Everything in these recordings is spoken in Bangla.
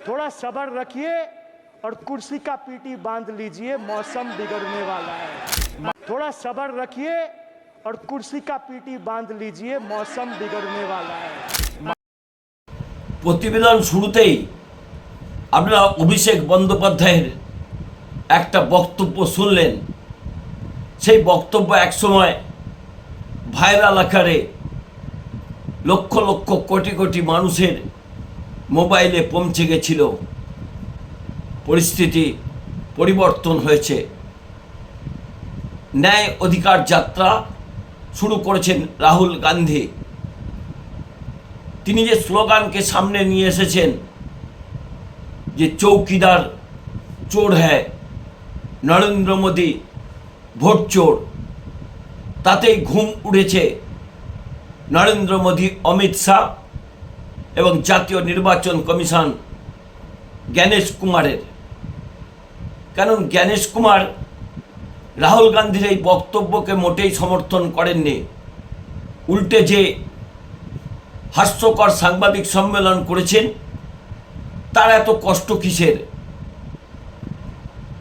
थोड़ा सब्र रखिए और कुर्सी का पीटी बांध लीजिए मौसम बिगड़ने वाला है थोड़ा सब्र रखिए और कुर्सी का पीटी बांध लीजिए मौसम बिगड़ने वाला है প্রতিবেদন শুরুতেই আপনারা অভিষেক বন্দ্যোপাধ্যায়ের একটা বক্তব্য শুনলেন সেই বক্তব্য একসময় ভাইরাল আকারে লক্ষ লক্ষ কোটি কোটি মানুষের মোবাইলে পৌঁছে গেছিল। পরিস্থিতি পরিবর্তন হয়েছে। ন্যায় অধিকার যাত্রা শুরু করেছেন রাহুল গান্ধী। তিনি যে স্লোগানকে সামনে নিয়ে এসেছেন, যে চৌকিদার চোর হ্যায়, নরেন্দ্র মোদী ভোট চোর, তাতেই ঘুম উড়েছে নরেন্দ্র মোদী, অমিত শাহ এবং জাতীয় নির্বাচন কমিশন জ্ঞানেশ কুমারের। কারণ জ্ঞানেশ কুমার রাহুল গান্ধীর এই বক্তব্যকে মোটেই সমর্থন করেননি। উল্টে যে হাস্যকর সাংবাদিক সম্মেলন করেছেন, তার এত কষ্ট কিসের?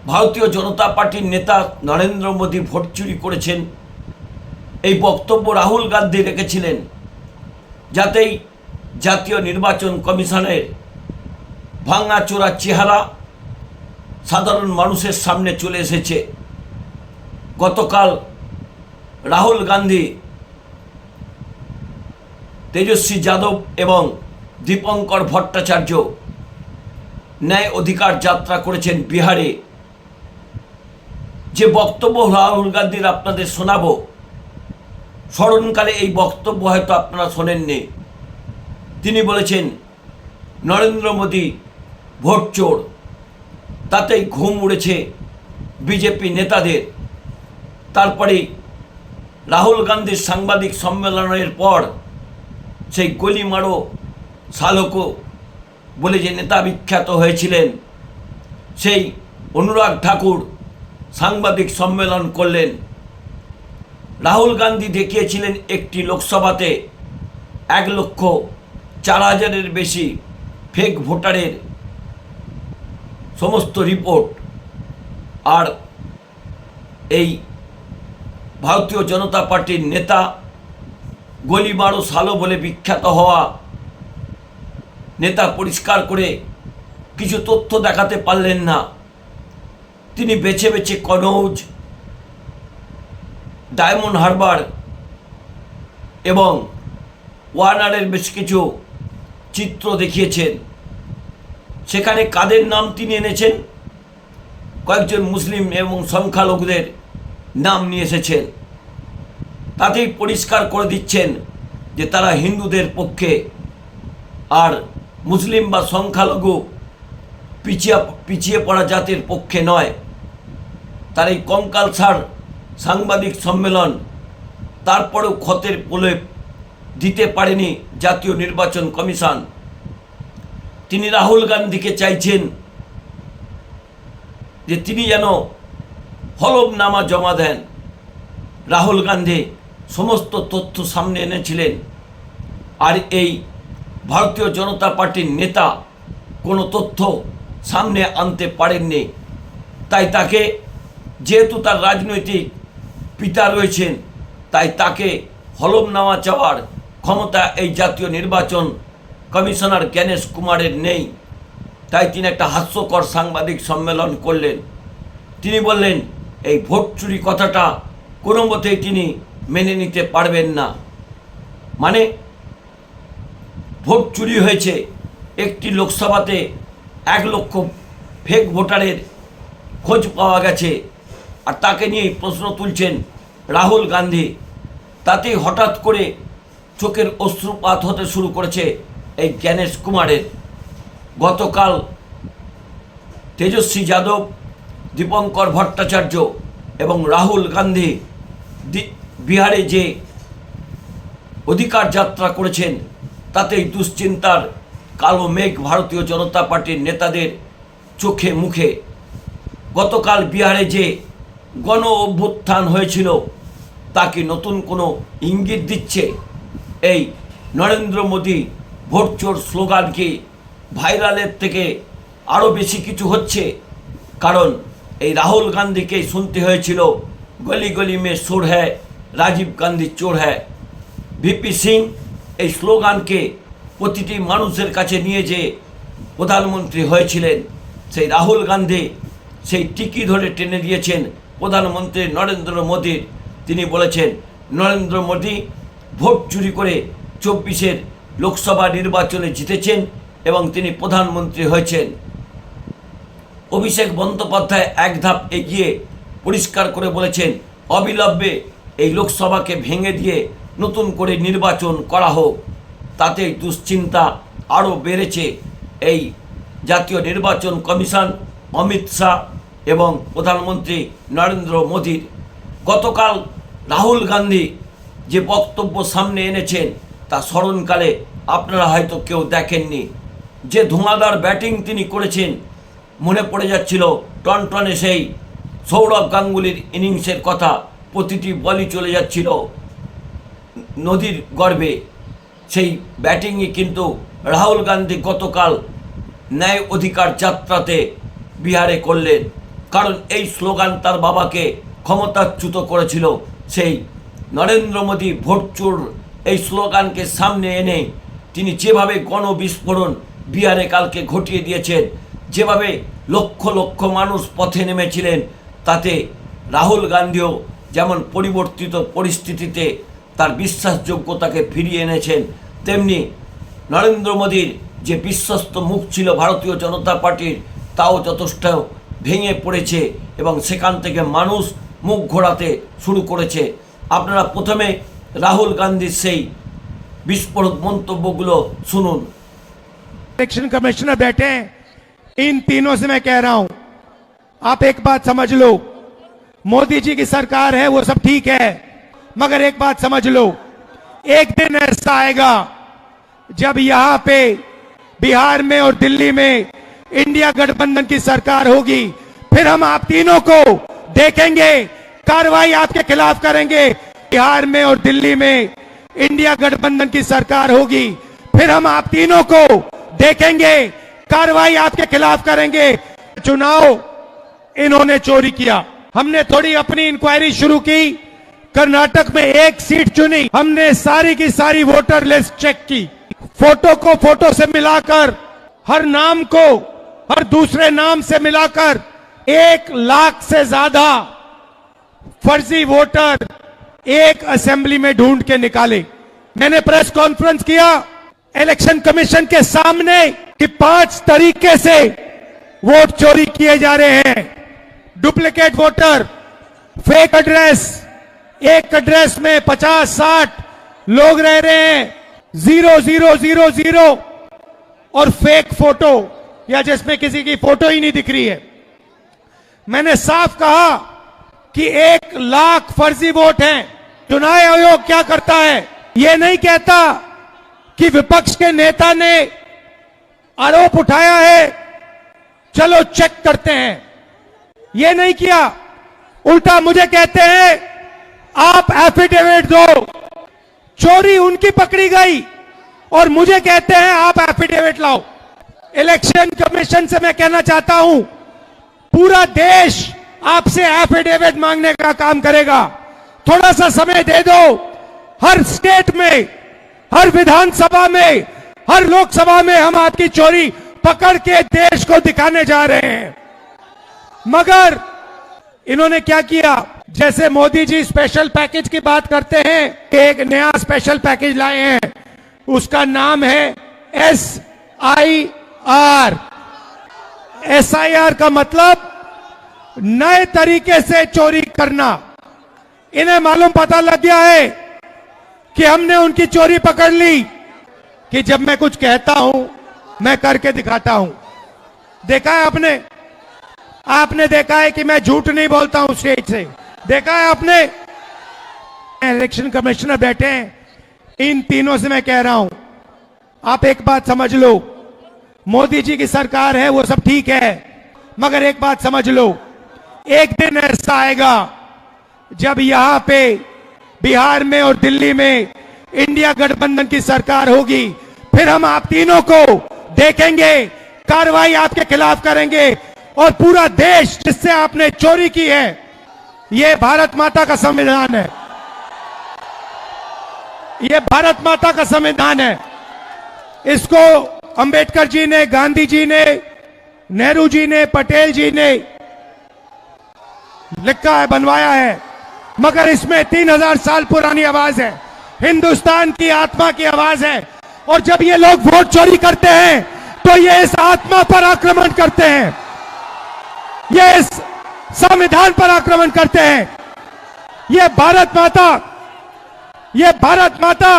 ভারতীয় জনতা পার্টির নেতা নরেন্দ্র মোদী ভোট চুরি করেছেন। এই বক্তব্য রাহুল গান্ধী রেখেছিলেন। যাতেই জাতীয় নির্বাচন কমিশনের ভাঙাচোরা চেহারা সাধারণ মানুষের সামনে চলে এসেছে। গতকাল রাহুল গান্ধী, তেজস্বী যাদব এবং দীপঙ্কর ভট্টাচার্য ন্যায় অধিকার যাত্রা করেছেন বিহারে। যে বক্তব্য রাহুল গান্ধীর আপনাদের শোনাবো, স্মরণকালে এই বক্তব্য হয়তো আপনারা শোনেননি। তিনি বলেছেন, নরেন্দ্র মোদী ভোট চোর। তাতেই ঘুম উড়েছে বিজেপি নেতাদের। তারপরে রাহুল গান্ধীর সাংবাদিক সম্মেলনের পর সেই গলিমারো শালকো বলে যে নেতা বিখ্যাত হয়েছিলেন, সেই অনুরাগ ঠাকুর সাংবাদিক সম্মেলন করলেন। রাহুল গান্ধী দেখিয়েছিলেন একটি লোকসভাতে এক লক্ষ চার হাজারের বেশি ফেক ভোটারের সমস্ত রিপোর্ট আর এই ভারতীয় জনতা পার্টির নেতা গলিমারো সালো বলে বিখ্যাত হওয়া নেতা পরিষ্কার করে কিছু তথ্য দেখাতে পারলেন না। তিনি বেছে বেছে কনৌজ, ডায়মন্ড হারবার এবং ওয়ার্নারের বেশ কিছু চিত্র দেখিয়েছেন। সেখানে কাদের নাম তিনি এনেছেন? কয়েকজন মুসলিম এবং সংখ্যালঘুদের নাম নিয়ে এসেছেন। তাতেই পরিষ্কার করে দিচ্ছেন যে তারা হিন্দুদের পক্ষে আর মুসলিম বা সংখ্যালঘু পিছিয়ে পিছিয়ে পড়া জাতির পক্ষে নয়। তার এই কঙ্কালসার সাংবাদিক সম্মেলন, তারপরেও ক্ষতের প্রলেপ দিতে পারেনি জাতীয় নির্বাচন কমিশন। তিনি রাহুল গান্ধীকে চাইছেন যে তিনি যেন হলফনামা জমা দেন। রাহুল গান্ধী সমস্ত তথ্য সামনে এনেছিলেন। আর এই ভারতীয় জনতা পার্টির নেতা কোনো তথ্য সামনে আনতে পারেননি। তাই তাকে, যেহেতু তার রাজনৈতিক পিতা রয়েছেন, তাই তাকে হলফনামা চাওয়ার ক্ষমতা এই জাতীয় নির্বাচন কমিশনার জ্ঞানেশ কুমারের নেই। তাই তিনি একটা হাস্যকর সাংবাদিক সম্মেলন করলেন। তিনি বললেন, এই ভোট চুরি কথাটা কোনো মতেই তিনি মেনে নিতে পারবেন না। মানে ভোট চুরি হয়েছে একটি লোকসভাতে এক লক্ষ ফেক ভোটারের খোঁজ পাওয়া গেছে। আর তাকে নিয়েই প্রশ্ন তুলছেন রাহুল গান্ধী। তাতেই হঠাৎ করে চোখের অশ্রুপাত হতে শুরু করেছে এই জ্ঞানেশ কুমারের। গতকাল তেজস্বী যাদব, দীপঙ্কর ভট্টাচার্য এবং রাহুল গান্ধী বিহারে যে অধিকার যাত্রা করেছেন, তাতেই দুশ্চিন্তার কালো মেঘ ভারতীয় জনতা পার্টির নেতাদের চোখে মুখে। গতকাল বিহারে যে গণ অভ্যুত্থান হয়েছিল তাকে নতুন কোনো ইঙ্গিত দিচ্ছে? এই নরেন্দ্র মোদী ভোট চোর স্লোগানকে ভাইরালের থেকে আরও বেশি কিছু হচ্ছে? কারণ এই রাহুল গান্ধীকেই শুনতে হয়েছিল, গলি গলি মে সুর হ্যায়, রাজীব গান্ধী চোর হ্যায়। ভিপি সিং এই স্লোগানকে প্রতিটি মানুষের কাছে নিয়ে যে প্রধানমন্ত্রী হয়েছিলেন, সেই রাহুল গান্ধী সেই টিকি ধরে টেনে দিয়েছেন প্রধানমন্ত্রী নরেন্দ্র মোদীর। তিনি বলেছেন, নরেন্দ্র মোদী ভোট চুরি করে চব্বিশের লোকসভা নির্বাচনে জিতেছেন এবং তিনি প্রধানমন্ত্রী হয়েছেন। অভিষেক বন্দ্যোপাধ্যায় এক ধাপ এগিয়ে পরিষ্কার করে বলেছেন, অবিলম্বে এই লোকসভাকে ভেঙে দিয়ে নতুন করে নির্বাচন করা হোক। তাতে দুশ্চিন্তা আরও বেড়েছে। এই জাতীয় নির্বাচন কমিশন অমিত শাহ এবং প্রধানমন্ত্রী নরেন্দ্র মোদীর। গতকাল রাহুল গান্ধী যে বক্তব্য সামনে এনেছেন, তা স্মরণকালে আপনারা হয়তো কেউ দেখেননি। যে ধোঁয়াদার ব্যাটিং তিনি করেছেন, মনে পড়ে যাচ্ছিল টনটনে সেই সৌরভ গাঙ্গুলির ইনিংসের কথা প্রতিটি বলই চলে যাচ্ছিল। নদীর গর্ভে সেই ব্যাটিংয়ে কিন্তু রাহুল গান্ধী গতকাল ন্যায় অধিকার যাত্রাতে বিহারে করলেন। কারণ এই স্লোগান তার বাবাকে ক্ষমতাচ্যুত করেছিল সেই নরেন্দ্র মোদী ভোট চোর এই স্লোগানকে সামনে এনে তিনি যেভাবে গণবিস্ফোরণ বিহারে কালকে ঘটিয়ে দিয়েছেন, যেভাবে লক্ষ লক্ষ মানুষ পথে নেমেছিলেন, তাতে রাহুল গান্ধীও যেমন পরিবর্তিত পরিস্থিতিতে তার বিশ্বাসযোগ্যতাকে ফিরিয়ে এনেছেন, তেমনি নরেন্দ্র মোদীর যে বিশ্বস্ত মুখ ছিল ভারতীয় জনতা পার্টির, তাও যথেষ্ট ভেঙে পড়েছে এবং সেখান থেকে মানুষ মুখ ঘোরাতে শুরু করেছে। আপনারা প্রথমে রাহুল গান্ধীর সেই বিস্ফোরক মন্তব্যগুলো শুনুন इलेक्शन कमिश्नर बैठे हैं इन तीनों से मैं कह रहा हूं आप एक बात समझ लो मोदी जी की सरकार है वो सब ठीक है मगर एक बात समझ लो एक दिन ऐसा आएगा जब यहां पे बिहार में और दिल्ली में इंडिया गठबंधन की सरकार होगी फिर हम आप तीनों को देखेंगे कार्रवाई आपके खिलाफ करेंगे। बिहार में और दिल्ली में इंडिया गठबंधन की सरकार होगी। फिर हम आप तीनों को देखेंगे, कार्रवाई आपके खिलाफ करेंगे। चुनाव इन्होंने चोरी किया। हमने थोड़ी अपनी इंक्वायरी शुरू की। कर्नाटक में एक सीट चुनी। हमने सारी की सारी वोटर लिस्ट चेक की। फ़ोटो को फ़ोटो से मिलाकर, हर नाम को हर दूसरे नाम से मिलाकर, एक लाख से ज़्यादा फर्जी वोटर एक असेंबली में ढूंढ के निकाले। मैंने प्रेस कॉन्फ्रेंस किया, इलेक्शन कमीशन के सामने कि पाँच तरीके से वोट चोरी किए जा रहे हैं। डुप्लीकेट वोटर, फेक एड्रेस, एक एड्रेस में पचास साठ लोग रह रहे हैं, ज़ीरो ज़ीरो ज़ीरो ज़ीरो, और फेक फ़ोटो, या जिसमें किसी की फ़ोटो ही नहीं दिख रही है। मैंने साफ़ कहा कि एक लाख फर्जी वोट हैं। चुनाव आयोग क्या करता है? यह नहीं कहता कि विपक्ष के नेता ने आरोप उठाया है। चलो चेक करते हैं। यह नहीं किया। उल्टा मुझे कहते हैं, आप एफिडेविट दो। चोरी उनकी पकड़ी गई और मुझे कहते हैं, आप एफिडेविट लाओ। इलेक्शन कमीशन से मैं कहना चाहता हूँ, पूरा देश आपसे एफिडेविट मांगने का काम करेगा। थोड़ा सा समय दे दो। हर स्टेट में, हर विधानसभा में, हर लोकसभा में हम आपकी चोरी पकड़ के देश को दिखाने जा रहे हैं। मगर इन्होंने क्या किया? जैसे मोदी जी स्पेशल पैकेज की बात करते हैं कि एक नया स्पेशल पैकेज लाए हैं। उसका नाम है S I R S I R का मतलब नए तरीके से चोरी करना। इन्हें मालूम पता लग गया है कि हमने उनकी चोरी पकड़ ली, कि जब मैं कुछ कहता हूँ, मैं करके दिखाता हूँ। देखा है आपने? आपने देखा है कि मैं झूठ नहीं बोलता हूँ स्टेज से। देखा है आपने? इलेक्शन कमिश्नर बैठे हैं। इन तीनों से मैं कह रहा हूँ, आप एक बात समझ लो। मोदी जी की सरकार है, वो सब ठीक है, मगर एक बात समझ लो। एक दिन ऐसा आएगा, जब यहाँ पे बिहार में और दिल्ली में इंडिया गठबंधन की सरकार होगी। फिर हम आप तीनों को देखेंगे, कार्रवाई आपके खिलाफ करेंगे और पूरा देश जिससे आपने चोरी की है, ये भारत माता का संविधान है। ये भारत माता का संविधान है। इसको अंबेडकर जी ने, गांधी जी ने, नेहरू जी ने, पटेल जी ने लिखा है, बनवाया है। मगर इसमें तीन हज़ार साल पुरानी आवाज़ है। हिंदुस्तान की आत्मा की आवाज़ है। और जब ये लोग वोट चोरी करते हैं तो ये इस आत्मा पर आक्रमण करते हैं। ये इस संविधान पर आक्रमण करते हैं। ये भारत माता, ये भारत माता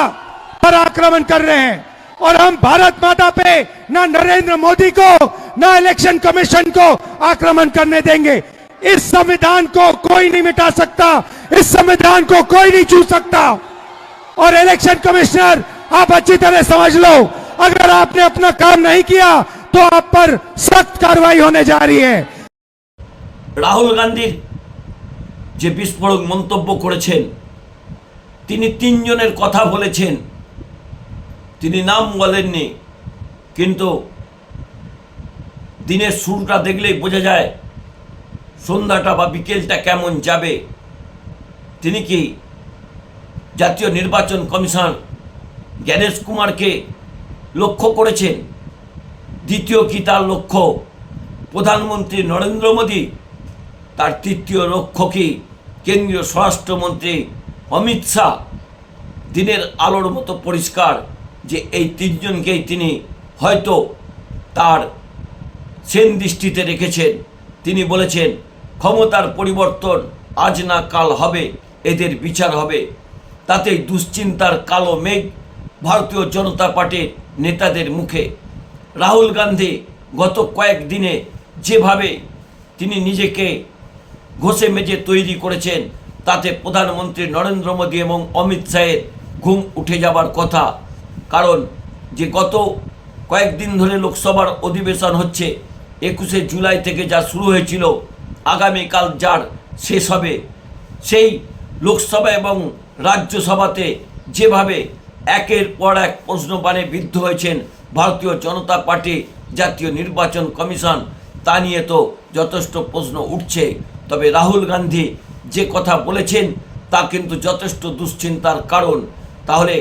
पर आक्रमण कर रहे हैं। और हम भारत माता पे ना नरेंद्र मोदी को, ना इलेक्शन कमीशन को आक्रमण करने देंगे। इस संविधान को कोई नहीं मिटा सकता इस संविधान को कोई नहीं छू सकता और इलेक्शन कमिश्नर आप अच्छी तरह समझ लो अगर आपने अपना काम नहीं किया तो आप पर सख्त कार्रवाई होने जा रही है রাহুল গান্ধীর যে বিস্ফোরক মন্তব্য করেছেন তিনি তিনজনের কথা বলেছেন তিনি নাম বলেননি কিন্তু দিনের শুরুটা দেখলেই বোঝা যায় সন্ধ্যাটা বা বিকেলটা কেমন যাবে? তিনি কি জাতীয় নির্বাচন কমিশন জ্ঞানেশ কুমারকে লক্ষ্য করেছেন? দ্বিতীয় কি তার লক্ষ্য? প্রধানমন্ত্রী নরেন্দ্র মোদী, তার তৃতীয় লক্ষ্য কি? কেন্দ্রীয় স্বরাষ্ট্রমন্ত্রী অমিত শাহ, দিনের আলোর মতো পরিষ্কার যে এই তিনজনকেই তিনি হয়তো তার সেন দৃষ্টিতে রেখেছেন। তিনি বলেছেন ক্ষমতার পরিবর্তন আজ না কাল হবে, এদের বিচার হবে। তাতেই দুশ্চিন্তার কালো মেঘ ভারতীয় জনতা পার্টির নেতাদের মুখে। রাহুল গান্ধী গত কয়েকদিনে যেভাবে তিনি নিজেকে ঘষে মেজে তৈরি করেছেন, তাতে প্রধানমন্ত্রী নরেন্দ্র মোদী এবং অমিত শাহের ঘুম উঠে যাবার কথা। কারণ যে গত কয়েকদিন ধরে লোকসভার অধিবেশন হচ্ছে, একুশে জুলাই থেকে যা শুরু হয়েছিল আগামীকাল যার শেষ হবে, সেই লোকসভা এবং রাজ্যসভাতে যেভাবে একের পর এক প্রশ্নবাণে বিদ্ধ হয়েছেন ভারতীয় জনতা পার্টি জাতীয় নির্বাচন কমিশন, তা নিয়ে তো যথেষ্ট প্রশ্ন উঠছে। তবে রাহুল গান্ধী যে কথা বলেছেন, তা কিন্তু যথেষ্ট দুশ্চিন্তার কারণ। তাহলে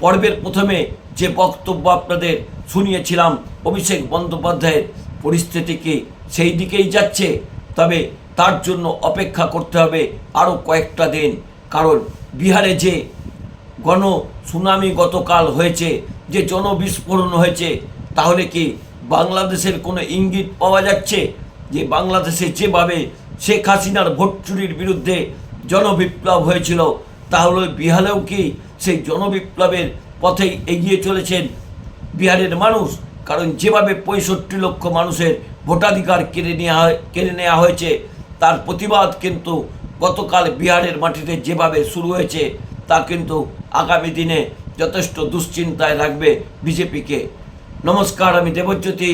পর্বের প্রথমে যে বক্তব্য আপনাদের শুনিয়েছিলাম, অভিষেক বন্দ্যোপাধ্যায়ের পরিস্থিতি কি সেই দিকেই যাচ্ছে? তবে তার জন্য অপেক্ষা করতে হবে আরও কয়েকটা দিন। কারণ বিহারে যে গণ সুনামি গতকাল হয়েছে, যে জনবিস্ফোরণ হয়েছে, তাহলে কি বাংলাদেশের কোনো ইঙ্গিত পাওয়া যাচ্ছে যে বাংলাদেশে যেভাবে শেখ হাসিনার ভোট চুরির বিরুদ্ধে জনবিপ্লব হয়েছিল, তাহলে বিহারেও কি সেই জনবিপ্লবের পথেই এগিয়ে চলেছেন বিহারের মানুষ? কারণ যেভাবে পঁয়ষট্টি লক্ষ মানুষের ভোটাধিকার কেড়ে নেওয়া হয়, কেড়ে নেওয়া হয়েছে। তার প্রতিবাদ কিন্তু গতকাল বিহারের মাটিতে যেভাবে শুরু হয়েছে, তা কিন্তু আগামী দিনে যথেষ্ট দুশ্চিন্তায় রাখবে বিজেপিকে। নমস্কার, আমি দেবজ্যোতি।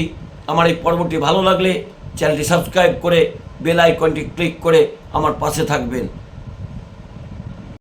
আমার এই পর্বটি ভালো লাগলে চ্যানেলটি সাবস্ক্রাইব করে বেল আইকনটি ক্লিক করে আমার পাশে থাকবেন।